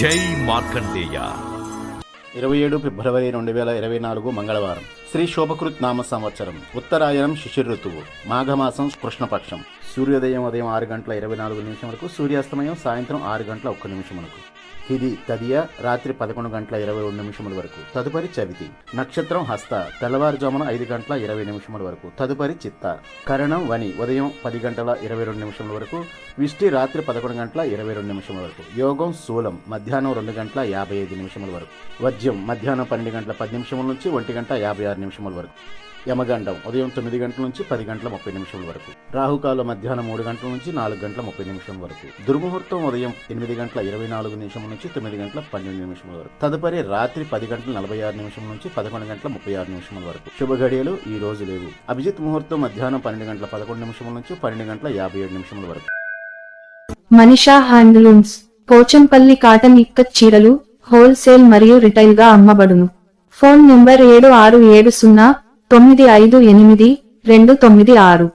జై మార్కండేయ. ఇరవై ఏడు ఫిబ్రవరి రెండు వేల ఇరవై నాలుగు మంగళవారం. శ్రీ శోభకృత్ నామ సంవత్సరం. ఉత్తరాయణం శిశిర ఋతువు మాఘమాసం కృష్ణపక్షం. సూర్యోదయం ఉదయం ఆరు గంటల ఇరవై నాలుగు నిమిషం వరకు సూర్యాస్తమయం సాయంత్రం ఆరు గంటల ఒక్క నిమిషం వరకు. ఇది తదియ రాత్రి పదకొండు గంటల ఇరవై రెండు నిమిషముల వరకు. తదుపరి చవితి. నక్షత్రం హస్త. తెల్లవారుజామున ఐదు గంటల ఇరవై నిమిషముల వరకు. తదుపరి చిత్త. కరణం వని. ఉదయం పది గంటల ఇరవై రెండు నిమిషముల వరకు. విష్టి రాత్రి పదకొండు గంటల ఇరవై రెండు నిమిషముల వరకు. యోగం శూలం మధ్యాహ్నం రెండు గంటల యాభై ఐదు నిమిషముల వరకు. వజ్యం. మధ్యాహ్నం పన్నెండు గంటల పది నిమిషముల నుంచి ఒంటి గంట యాభై ఆరు నిమిషముల వరకు. యమగండం. ఉదయం తొమ్మిది గంటల నుంచి పది గంటల ముప్పై నిమిషం వరకు. రాహుకాలం మధ్యాహ్నం మూడు గంటల నుంచి నాలుగు గంటల ముప్పై నిమిషం వరకు. దుర్ముహూర్తం ఉదయం ఎనిమిది గంటల ఇరవై నాలుగు నిమిషం నుంచి తొమ్మిది గంటల పన్నెండు నిమిషం వరకు. తదుపరి రాత్రి పది గంటల నలభై ఆరు నిమిషం నుంచి పదకొండు గంటల ముప్పై ఆరు నిమిషముల వరకు. శుభ గడియలు ఈ రోజు లేవు. అభిజిత్ ముహూర్తం మధ్యాహ్నం పన్నెండు గంటల పదకొండు నిమిషం నుంచి పన్నెండు గంటల యాభై ఏడు నిమిషముల వరకు. మనీషా హ్యాండ్లూమ్స్ పోచంపల్లి కాటన్ ఇక్కత్ చీరలు హోల్సేల్ మరియు రిటైల్గా అమ్మబడును. ఫోన్ నెంబర్ ఏడు ఆరు ఏడు సున్నా తొమ్మిది ఐదు ఎనిమిది రెండు తొమ్మిది ఆరు.